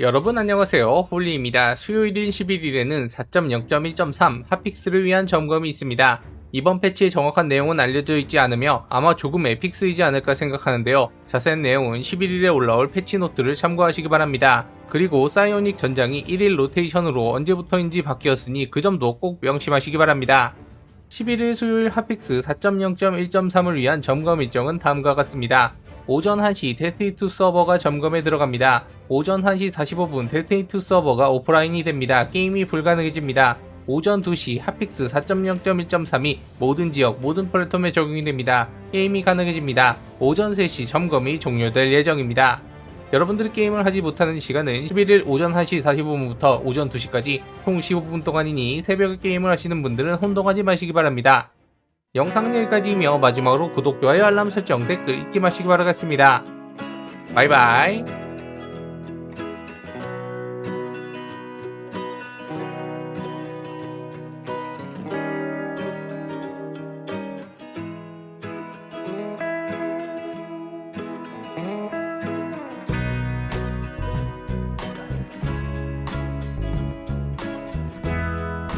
여러분 안녕하세요. 홀리입니다. 수요일인 11일에는 4.0.1.3 핫픽스를 위한 점검이 있습니다. 이번 패치의 정확한 내용은 알려져 있지 않으며 아마 조금 에픽스이지 않을까 생각하는데요. 자세한 내용은 11일에 올라올 패치 노트를 참고하시기 바랍니다. 그리고 사이오닉 전장이 1일 로테이션으로 언제부터인지 바뀌었으니 그 점도 꼭 명심하시기 바랍니다. 11일 수요일 핫픽스 4.0.1.3을 위한 점검 일정은 다음과 같습니다. 오전 1시 데스티니2 서버가 점검에 들어갑니다. 오전 1시 45분 데스티니2 서버가 오프라인이 됩니다. 게임이 불가능해집니다. 오전 2시 핫픽스 4.0.1.3이 모든 지역, 모든 플랫폼에 적용이 됩니다. 게임이 가능해집니다. 오전 3시 점검이 종료될 예정입니다. 여러분들이 게임을 하지 못하는 시간은 11일 오전 1시 45분부터 오전 2시까지 총 15분 동안이니 새벽에 게임을 하시는 분들은 혼동하지 마시기 바랍니다. 영상은 여기까지이며 마지막으로 구독, 좋아요, 알람 설정, 댓글 잊지 마시기 바라겠습니다. 바이바이. Mm-hmm.